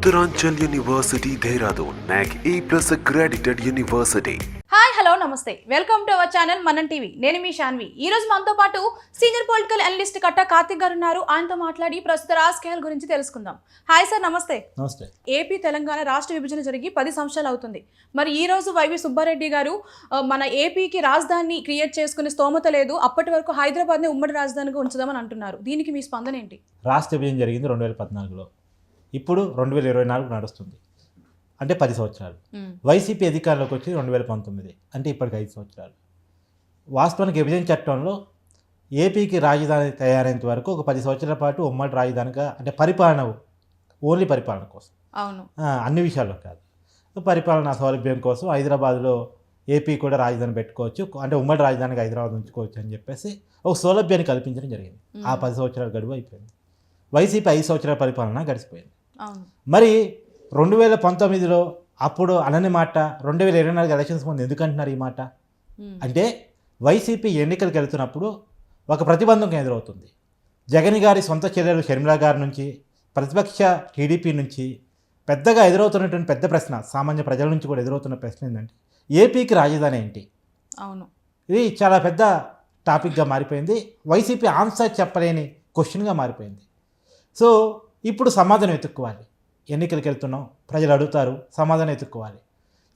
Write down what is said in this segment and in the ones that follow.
Uttaranchal University, Dehradun, NAC A plus accredited university. Hi hello నమస్తే. Welcome to our channel Manam TV నేను మీ శాన్వి ఈ రోజు మనతో పాటు సీనియర్ పొలిటికల్ అనలిస్ట్ కట్ట కార్తిక్ గారు ఉన్నారు. ఆయనతో మాట్లాడి ప్రస్తుత రాజకీయాల గురించి తెలుసుకుందాం. హాయ్ సార్ నమస్తే. నమస్తే. ఏపీ తెలంగాణ రాష్ట్ర విభజన జరిగి పది సంవత్సరాలు అవుతుంది. మరి ఈ రోజు వైవి సుబ్బారెడ్డి గారు మన ఏపీకి రాజధాని క్రియేట్ చేసుకునే స్తోమత లేదు. అప్పటి వరకు హైదరాబాద్ని ఉమ్మడి రాజధానిగా ఉంచుదామని అంటున్నారు. దీనికి మీ స్పందన ఏంటి? రాష్ట్ర విభజన జరిగింది రెండు వేల పద్నాలుగులో. ఇప్పుడు రెండు వేల ఇరవై నాలుగు నడుస్తుంది. అంటే పది సంవత్సరాలు. వైసీపీ అధికారంలోకి వచ్చి రెండు వేల పంతొమ్మిది. అంటే ఇప్పటికి ఐదు సంవత్సరాలు. వాస్తవానికి విభజన చట్టంలో ఏపీకి రాజధాని తయారైనంత వరకు ఒక పది సంవత్సరాల పాటు ఉమ్మడి రాజధానిగా అంటే పరిపాలన ఓన్లీ పరిపాలన కోసం. అవును. అన్ని విషయాల్లో కాదు. పరిపాలనా సౌలభ్యం కోసం హైదరాబాద్లో ఏపీ కూడా రాజధాని పెట్టుకోవచ్చు. అంటే ఉమ్మడి రాజధానిగా హైదరాబాద్ ఉంచుకోవచ్చు అని చెప్పేసి ఒక సౌలభ్యాన్ని కల్పించడం జరిగింది. ఆ పది సంవత్సరాల గడువు అయిపోయింది. వైసీపీ ఐదు సంవత్సరాల పరిపాలన గడిచిపోయింది. మరి రెండు వేల పంతొమ్మిదిలో అప్పుడు అనని మాట రెండు వేల ఇరవై నాలుగు ఎలక్షన్స్ ముందు ఎందుకు అంటున్నారు ఈ మాట. అంటే వైసీపీ ఎన్నికలకు వెళ్తున్నప్పుడు ఒక ప్రతిబంధకం ఎదురవుతుంది. జగన్ గారి సొంత చర్యలు షర్మిల గారి నుంచి ప్రతిపక్ష టీడీపీ నుంచి పెద్దగా ఎదురవుతున్నటువంటి పెద్ద ప్రశ్న సామాన్య ప్రజల నుంచి కూడా ఎదురవుతున్న ప్రశ్న ఏంటంటే ఏపీకి రాజధాని ఏంటి? అవును. ఇది చాలా పెద్ద టాపిక్గా మారిపోయింది. వైసీపీ ఆన్సర్ చెప్పలేని క్వశ్చన్గా మారిపోయింది. సో ఇప్పుడు సమాధానం ఎత్తుక్కోవాలి ఎన్నికలకు వెళ్తున్నాం ప్రజలు అడుగుతారు సమాధానం ఎత్తుక్కోవాలి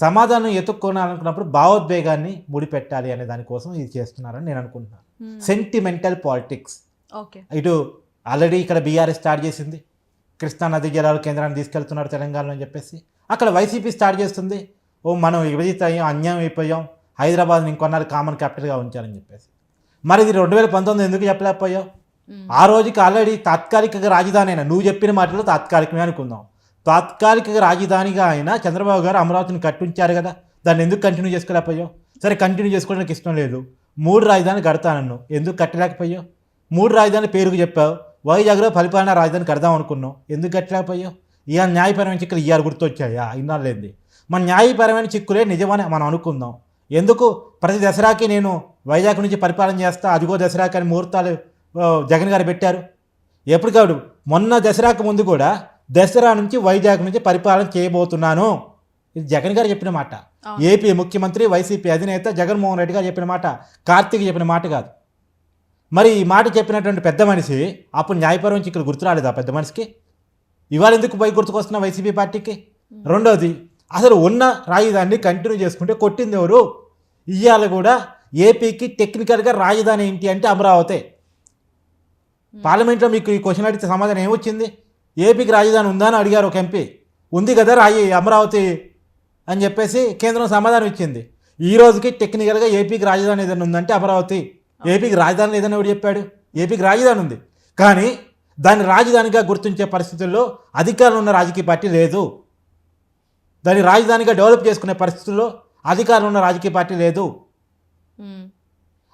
సమాధానం ఎత్తుక్కోవాలనుకున్నప్పుడు భావోద్వేగాన్ని ముడిపెట్టాలి అనే దానికోసం ఇది చేస్తున్నారని నేను అనుకుంటున్నాను. సెంటిమెంటల్ పాలిటిక్స్ ఓకే ఇటు ఆల్రెడీ ఇక్కడ బీఆర్ఎస్ స్టార్ట్ చేసింది. కృష్ణా నది జలాలు కేంద్రాన్ని తీసుకెళ్తున్నారు తెలంగాణలో అని చెప్పేసి. అక్కడ వైసీపీ స్టార్ట్ చేస్తుంది. ఓ మనం విభజిత అయ్యాం అన్యాయం అయిపోయాం. హైదరాబాద్ని ఇంకొన్నాళ్ళు కామన్ క్యాపిటల్గా ఉంచాలని చెప్పేసి. మరి ఇది రెండు వేల పంతొమ్మిది ఎందుకు చెప్పలేకపోయావు. ఆ రోజుకి ఆల్రెడీ తాత్కాలిక రాజధాని అయినా నువ్వు చెప్పిన మాటలో తాత్కాలికమే అనుకుందాం. తాత్కాలిక రాజధానిగా అయినా చంద్రబాబు గారు అమరావతిని కట్టించారు కదా. దాన్ని ఎందుకు కంటిన్యూ చేసుకోలేకపోయావు? సరే కంటిన్యూ చేసుకోవడానికి ఇష్టం లేదు. మూడు రాజధాని కడతానన్ను ఎందుకు కట్టలేకపోయావు? మూడు రాజధాని పేరుకు చెప్పావు. వైజాగ్లో పరిపాలన రాజధాని కడదాం అనుకున్నావు. ఎందుకు కట్టలేకపోయావు? ఇవాళ న్యాయపరమైన చిక్కులు ఇవాళ గుర్తొచ్చాయా? ఇన్నాళ్ళేంది మన న్యాయపరమైన చిక్కులే నిజమని మనం అనుకుందాం. ఎందుకు? ప్రతి దసరాకి నేను వైజాగ్ నుంచి పరిపాలన చేస్తా అదిగో దసరాకి అని ముహూర్తాలు జగన్ గారు పెట్టారు. ఎప్పటికప్పుడు మొన్న దసరాకు ముందు కూడా దసరా నుంచి వైజాగ్ నుంచి పరిపాలన చేయబోతున్నాను. ఇది జగన్ గారు చెప్పిన మాట. ఏపీ ముఖ్యమంత్రి వైసీపీ అధినేత జగన్మోహన్ రెడ్డి గారు చెప్పిన మాట. కార్తీక్ చెప్పిన మాట కాదు. మరి ఈ మాట చెప్పినటువంటి పెద్ద మనిషి అప్పుడు న్యాయపరం ఇక్కడ గుర్తు రాలేదా పెద్ద మనిషికి? ఇవాళ ఎందుకు పై గుర్తుకొస్తున్న వైసీపీ పార్టీకి? రెండోది అసలు ఉన్న రాజధానిని కంటిన్యూ చేసుకుంటే కొట్టింది ఎవరు? ఇవాళ కూడా ఏపీకి టెక్నికల్గా రాజధాని ఏంటి అంటే అమరావతి. పార్లమెంట్లో మీకు ఈ క్వశ్చన్ అడిగితే సమాధానం ఏమొచ్చింది? ఏపీకి రాజధాని ఉందా అని అడిగారు ఒక ఎంపీ. ఉంది కదా రాయి అమరావతి అని చెప్పేసి కేంద్రం సమాధానం ఇచ్చింది. ఈ రోజుకి టెక్నికల్గా ఏపీకి రాజధాని ఏదైనా ఉందంటే అమరావతి. ఏపీకి రాజధాని ఏదైనా ఎవడు చెప్పాడు? ఏపీకి రాజధాని ఉంది. కానీ దాన్ని రాజధానిగా గుర్తించే పరిస్థితుల్లో అధికారం ఉన్న రాజకీయ పార్టీ లేదు. దాన్ని రాజధానిగా డెవలప్ చేసుకునే పరిస్థితుల్లో అధికారం ఉన్న రాజకీయ పార్టీ లేదు.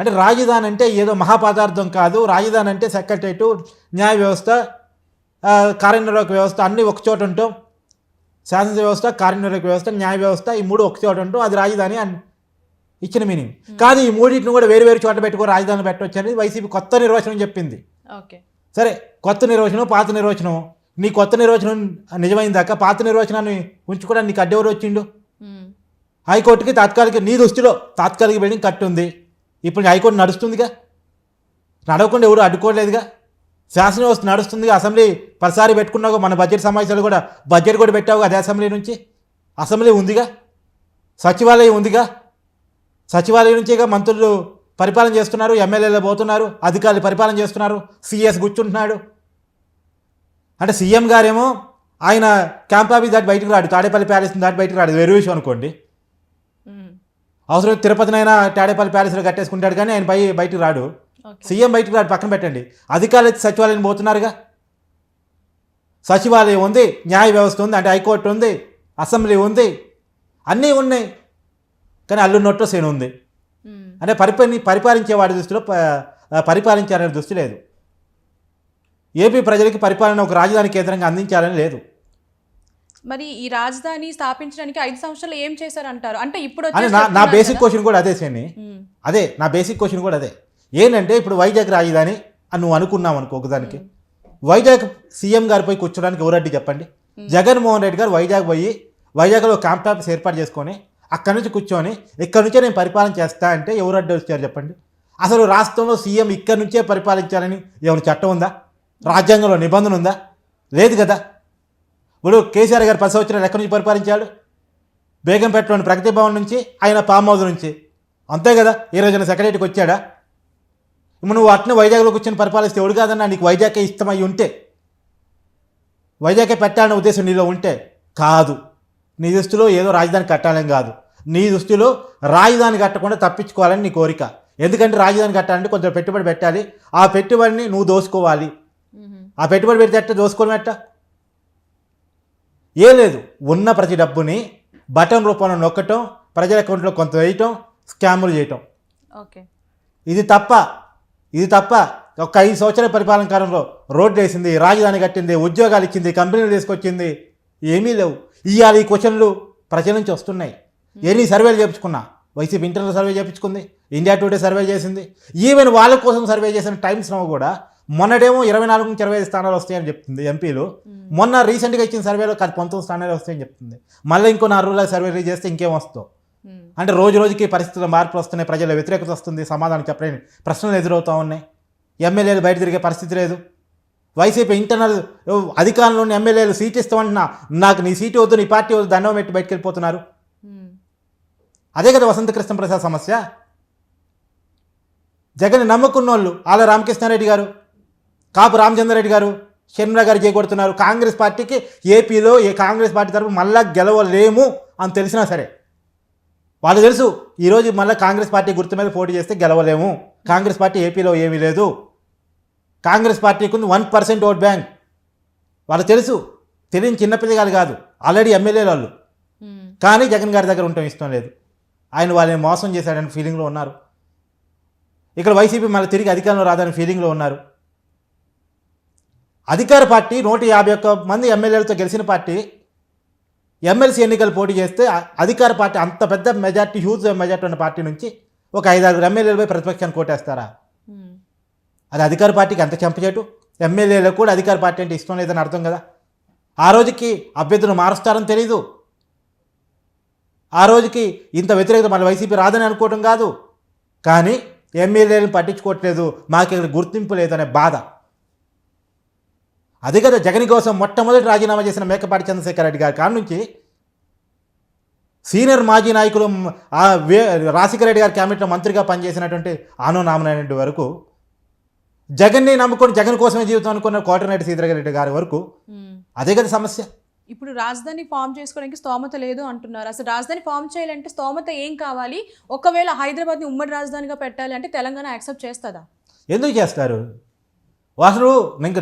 అంటే రాజధాని అంటే ఏదో మహాపదార్థం కాదు. రాజధాని అంటే సెక్రటరేటు న్యాయ వ్యవస్థ కార్యనిర్వాహక వ్యవస్థ అన్నీ ఒక చోట ఉంటాం. శాసన వ్యవస్థ కార్యనిర్వాహక వ్యవస్థ న్యాయ వ్యవస్థ ఈ మూడు ఒక చోట ఉంటాం. అది రాజధాని అని ఇచ్చిన మీనింగ్. కానీ ఈ మూడింటిని కూడా వేరు వేరు చోట పెట్టుకొని రాజధాని పెట్టవచ్చు అనేది వైసీపీ కొత్త నిర్వచనం చెప్పింది. ఓకే. సరే కొత్త నిర్వచనం పాత నిర్వచనం నీ కొత్త నిర్వచనం నిజమైందాక పాత నిర్వచనాన్ని ఉంచుకోవడానికి నీకు అడ్డెవరు వచ్చిండు? ఉమ్. హైకోర్టుకి తాత్కాలిక నీ దృష్టిలో తాత్కాలిక బిల్డింగ్ కట్టి ఉంది ఇప్పుడు హైకోర్టు నడుస్తుందిగా? నడవకుండా ఎవరు అడ్డుకోలేదుగా? శాసనవ్యవస్థ నడుస్తుందిగా? అసెంబ్లీ పదిసారి పెట్టుకున్నావు మన బడ్జెట్ సమావేశాలు కూడా బడ్జెట్ కూడా పెట్టావు అదే అసెంబ్లీ నుంచి? అసెంబ్లీ ఉందిగా? సచివాలయం ఉందిగా? సచివాలయం నుంచేగా మంత్రులు పరిపాలన చేస్తున్నారు ఎమ్మెల్యేలు పోతున్నారు అధికారులు పరిపాలన చేస్తున్నారు సీఎస్ కూర్చుంటున్నాడు. అంటే సీఎం గారేమో ఆయన క్యాంప్ ఆఫీస్ దాటి బయటకు రాడు తాడేపల్లి ప్యాలెస్ దాటి బయటకు రాడు వేరే విషయం అనుకోండి. అవసరం తిరుపతినైనా తాడేపల్లి ప్యాలెస్లో కట్టేసుకుంటాడు కానీ ఆయన పై బయటకు రాడు. సీఎం బయటకు రాడు పక్కన పెట్టండి. అధికారులు సచివాలయం పోతున్నారుగా. సచివాలయం ఉంది న్యాయ వ్యవస్థ ఉంది అంటే హైకోర్టు ఉంది అసెంబ్లీ ఉంది అన్నీ ఉన్నాయి. కానీ అల్లు నొట్టు సేను ఉంది. అంటే పరిపాలి పరిపాలించే వాడి దృష్టిలో పరిపాలించాలనే దృష్టి లేదు. ఏపీ ప్రజలకి పరిపాలన ఒక రాజధాని కేంద్రంగా అందించాలని లేదు. మరి ఈ రాజధాని స్థాపించడానికి ఐదు సంవత్సరాలు ఏం చేశారంటారు? అంటే ఇప్పుడు నా బేసిక్. క్వశ్చన్ కూడా అదే సేని. అదే నా బేసిక్ క్వశ్చన్ కూడా అదే. ఏంటంటే ఇప్పుడు వైజాగ్ రాజధాని అని నువ్వు అనుకున్నావు అనుకో ఒకదానికి. వైజాగ్ సీఎం గారిపై కూర్చోడానికి ఎవరడ్డి చెప్పండి? జగన్మోహన్ రెడ్డి గారు వైజాగ్ పోయి వైజాగ్లో క్యాంప్ ఆఫీస్ ఏర్పాటు చేసుకొని అక్కడి నుంచి కూర్చొని ఇక్కడ నుంచే నేను పరిపాలన చేస్తా అంటే ఎవరు అడ్డు వచ్చారు చెప్పండి? అసలు రాష్ట్రంలో సీఎం ఇక్కడి నుంచే పరిపాలించాలని ఏమైనా చట్టం ఉందా? రాజ్యాంగంలో నిబంధన ఉందా? లేదు కదా. ఇప్పుడు కేసీఆర్ గారు పది సంవత్సరాలు ఎక్కడి నుంచి పరిపాలించాడు? బేగంపేటలోని ప్రగతి భవన్ నుంచి ఆయన పామ్ హౌస్ నుంచి. అంతే కదా ఈ రోజున సెక్రటరీకి వచ్చాడా? ఇప్పుడు నువ్వు అట్నే వైజాగ్లో కూర్చొని పరిపాలిస్తే ఎవడు కాదన్నా? నీకు వైజాగ్కే ఇష్టమై ఉంటే. వైజాగ్కే పెట్టాలనే ఉద్దేశం నీలో ఉంటే కాదు. నీ దృష్టిలో ఏదో రాజధాని కట్టాలని కాదు. నీ దృష్టిలో రాజధాని కట్టకుండా తప్పించుకోవాలని నీ కోరిక. ఎందుకంటే రాజధాని కట్టాలంటే కొంచెం పెట్టుబడి పెట్టాలి. ఆ పెట్టుబడిని నువ్వు దోసుకోవాలి. ఆ పెట్టుబడి పెడితే ఎట్ట? దోసుకోవడం ఎట్ట? ఏం లేదు. ఉన్న ప్రతి డబ్బుని బటన్ రూపంలో నొక్కటం ప్రజల అకౌంట్లో కొంత వేయటం స్కాములు చేయటం. ఓకే. ఇది తప్ప ఇది తప్ప ఒక ఐదు సంవత్సరాల పరిపాలన కాలంలో రోడ్లు వేసింది రాజధాని కట్టింది ఉద్యోగాలు ఇచ్చింది కంపెనీలు తీసుకొచ్చింది ఏమీ లేవు. ఇవాళ ఈ క్వశ్చన్లు ప్రజల నుంచి వస్తున్నాయి. ఎన్ని సర్వేలు చేయించుకున్నా వైసీపీ ఇంటర్నల్ సర్వే చేయించుకుంది ఇండియా టుడే సర్వే చేసింది. ఈవెన్ వాళ్ళ కోసం సర్వే చేసిన టైమ్స్ నో కూడా మొన్నటేమో ఇరవై నాలుగు నుంచి ఇరవై ఐదు స్థానాలు వస్తాయని చెప్తుంది ఎంపీలు. మొన్న రీసెంట్గా ఇచ్చిన సర్వేలో కాదు పంతొమ్మిది స్థానాలు వస్తాయని చెప్తుంది. మళ్ళీ ఇంకో నాలుగు రోజుల సర్వే చేస్తే ఇంకేం వస్తావు? అంటే రోజు రోజుకి పరిస్థితుల మార్పులు వస్తున్నాయి ప్రజల వ్యతిరేకత వస్తుంది సమాధానం చెప్పలేని ప్రశ్నలు ఎదురవుతూ ఉన్నాయి. ఎమ్మెల్యేలు బయట తిరిగే పరిస్థితి లేదు. వైసీపీ ఇంటర్నల్ అధికారంలోని ఎమ్మెల్యేలు సీట్ ఇస్తామంటున్నా నాకు నీ సీటు వద్దు నీ పార్టీ వద్దు దండం పెట్టి బయటకు వెళ్ళిపోతున్నారు అదే కదా వసంత కృష్ణ ప్రసాద్ సమస్య. జగన్ నమ్ముకున్న వాళ్ళు ఆల రామకృష్ణారెడ్డి గారు. కాపు రామచంద్రరెడ్డి గారు షర్మిల గారు చేకొడుతున్నారు. కాంగ్రెస్ పార్టీకి ఏపీలో ఏ కాంగ్రెస్ పార్టీ తరపు మళ్ళా గెలవలేము అని తెలిసినా సరే. వాళ్ళు తెలుసు ఈరోజు మళ్ళీ కాంగ్రెస్ పార్టీ గుర్తు మీద పోటీ చేస్తే గెలవలేము. కాంగ్రెస్ పార్టీ ఏపీలో ఏమీ లేదు. కాంగ్రెస్ పార్టీకి ఉంది వన్ పర్సెంట్ ఓట్ బ్యాంక్. వాళ్ళు తెలుసు తెలియని చిన్నపిల్లగాలు కాదు ఆల్రెడీ ఎమ్మెల్యేలు వాళ్ళు. కానీ జగన్ గారి దగ్గర ఉండటం ఇష్టం లేదు. ఆయన వాళ్ళని మోసం చేశాడని ఫీలింగ్లో ఉన్నారు. ఇక్కడ వైసీపీ మళ్ళీ తిరిగి అధికారంలో రాదని ఫీలింగ్లో ఉన్నారు. అధికార పార్టీ నూట యాభై ఒక్క మంది ఎమ్మెల్యేలతో గెలిచిన పార్టీ ఎమ్మెల్సీ ఎన్నికలు పోటీ చేస్తే అధికార పార్టీ అంత పెద్ద మెజార్టీ హ్యూజ్ మెజార్టీ ఉన్న పార్టీ నుంచి ఒక ఐదారు ఎమ్మెల్యేలపై ప్రతిపక్షాన్ని కోటేస్తారా? అది అధికార పార్టీకి అంత చెంపచేటు ఎమ్మెల్యేలకు కూడా అధికార పార్టీ అంటే ఇష్టం లేదని అర్థం కదా. ఆ రోజుకి అభ్యర్థులు మారుస్తారని తెలీదు. ఆ రోజుకి ఇంత వ్యతిరేకత మన వైసీపీ రాదని అనుకోవడం కాదు. కానీ ఎమ్మెల్యేలను పట్టించుకోవట్లేదు. మాకు ఇక్కడ గుర్తింపు లేదనే బాధ. అదే కదా జగన్ కోసం మొట్టమొదటి రాజీనామా చేసిన మేకపాటి చంద్రశేఖర్ రెడ్డి గారి కాడ నుంచి సీనియర్ మాజీ నాయకులు రాజశేఖర రెడ్డి గారి క్యాబినెట్లో మంత్రిగా పనిచేసినటువంటి ఆనో నామనాయుడు వరకు జగన్ని నమ్ముకొని జగన్ కోసమే జీవితం అనుకున్న కోటరెడ్డి శ్రీధర్ రెడ్డి గారి వరకు అదే కదా సమస్య. ఇప్పుడు రాజధాని ఫామ్ చేసుకోవడానికి స్తోమత లేదు అంటున్నారు. అసలు రాజధాని ఫామ్ చేయాలంటే స్తోమత ఏం కావాలి? ఒకవేళ హైదరాబాద్ని ఉమ్మడి రాజధానిగా పెట్టాలి అంటే తెలంగాణ యాక్సెప్ట్ చేస్తుందా? ఎందుకు చేస్తారు? అసలు ఇంకా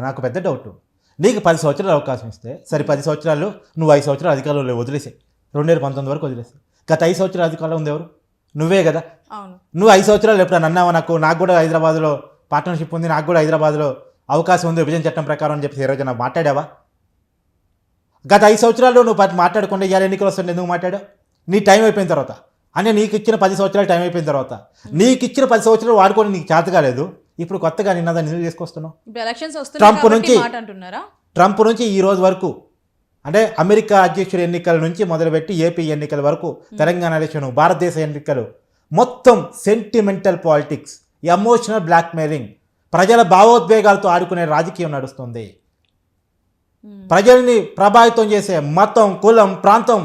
నాకు పెద్ద డౌట్ నీకు పది సంవత్సరాలు అవకాశం ఇస్తే సరే పది సంవత్సరాలు నువ్వు ఐదు సంవత్సరాలు అధికారంలో వదిలేసే రెండు వేల పంతొమ్మిది వరకు వదిలేసే గత ఐదు సంవత్సరాలు అధికారంలో ఉంది ఎవరు? నువ్వే కదా. నువ్వు ఐదు సంవత్సరాలు ఎప్పుడైనా అన్నావా నాకు నాకు కూడా హైదరాబాద్లో పార్ట్నర్షిప్ ఉంది నాకు కూడా హైదరాబాద్లో అవకాశం ఉంది విభజన చట్టం ప్రకారం అని చెప్పి ఈ రోజు నాకు మాట్లాడావా? గత ఐదు సంవత్సరాల్లో నువ్వు పది మాట్లాడకుండా ఇవాళ ఎన్నికలు వస్తుంది ఎందుకు మాట్లాడావు? నీ టైం అయిపోయిన తర్వాత. అంటే నీకు ఇచ్చిన పది సంవత్సరాలు టైం అయిపోయిన తర్వాత. నీకు ఇచ్చిన పది సంవత్సరాలు వాడుకొని నీకు చేత కాలేదు ఇప్పుడు కొత్తగా నిన్నదా నిధులు తీసుకొస్తున్నావు? ఎలక్షన్స్ ట్రంప్ నుంచి- ట్రంప్ నుంచి ఈ రోజు వరకు అంటే అమెరికా అధ్యక్షుడి ఎన్నికల నుంచి మొదలుపెట్టి ఏపీ ఎన్నికల వరకు తెలంగాణ ఎలక్షన్ భారతదేశ ఎన్నికలు మొత్తం సెంటిమెంటల్ పాలిటిక్స్ ఎమోషనల్ బ్లాక్మెయిలింగ్ ప్రజల భావోద్వేగాలతో ఆడుకునే రాజకీయం నడుస్తుంది. ప్రజల్ని ప్రభావితం చేసే మతం కులం ప్రాంతం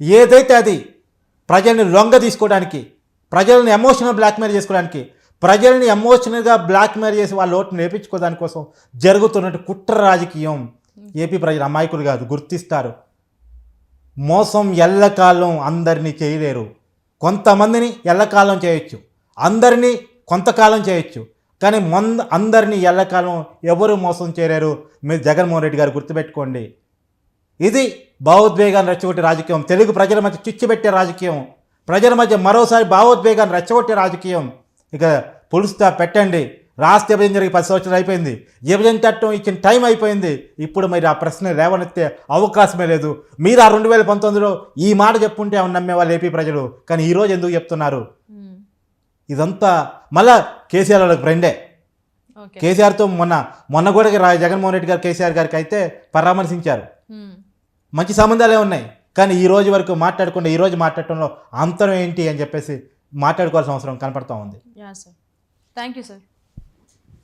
ఏదైతే అది ప్రజల్ని లొంగ తీసుకోవడానికి ప్రజల్ని ఎమోషనల్ బ్లాక్మెయిల్ చేసుకోవడానికి ప్రజల్ని ఎమోషనల్గా బ్లాక్మెయిల్ చేసి వాళ్ళ ఓటుని నేర్పించుకోవడానికి కోసం జరుగుతున్నట్టు కుట్ర రాజకీయం. ఏపీ ప్రజలు అమాయకులు కాదు గుర్తిస్తారు. మోసం ఎల్లకాలం అందరినీ చేయలేరు. కొంతమందిని ఎల్లకాలం చేయొచ్చు. అందరినీ కొంతకాలం చేయొచ్చు. కానీ మొంద అందరినీ ఎల్లకాలం ఎవరు మోసం చేయలేరు? మీరు జగన్మోహన్ రెడ్డి గారు గుర్తుపెట్టుకోండి. ఇది భావోద్వేగాన్ని రెచ్చగొట్టే రాజకీయం. తెలుగు ప్రజల మధ్య చిచ్చుపెట్టే రాజకీయం. ప్రజల మధ్య మరోసారి భావోద్వేగాన్ని రెచ్చగొట్టే రాజకీయం. ఇక పులుస్తా పెట్టండి. రాష్ట్ర విభజన జరిగి పది సంవత్సరాలు అయిపోయింది. విభజన చట్టం ఇచ్చిన టైం అయిపోయింది. ఇప్పుడు మీరు ఆ ప్రశ్న లేవనెత్తే అవకాశమే లేదు. మీరు ఆ రెండు వేల పంతొమ్మిదిలో ఈ మాట చెప్పుంటే ఏమన్నా నమ్మేవాళ్ళు ఏపీ ప్రజలు? కానీ ఈరోజు ఎందుకు చెప్తున్నారు? ఇదంతా మళ్ళా కేసీఆర్ వాళ్ళకి ఫ్రెండే కేసీఆర్తో మొన్న మొన్న కూడా జగన్మోహన్ రెడ్డి గారు కేసీఆర్ గారికి అయితే పరామర్శించారు. మంచి సంబంధాలే ఉన్నాయి. కానీ ఈ రోజు వరకు మాట్లాడకుండా ఈ రోజు మాట్లాడటంలో అంతరం ఏంటి అని చెప్పేసి మాట్లాడుకోవాల్సిన అవసరం కనపడతా ఉంది. Yeah sir thank you sir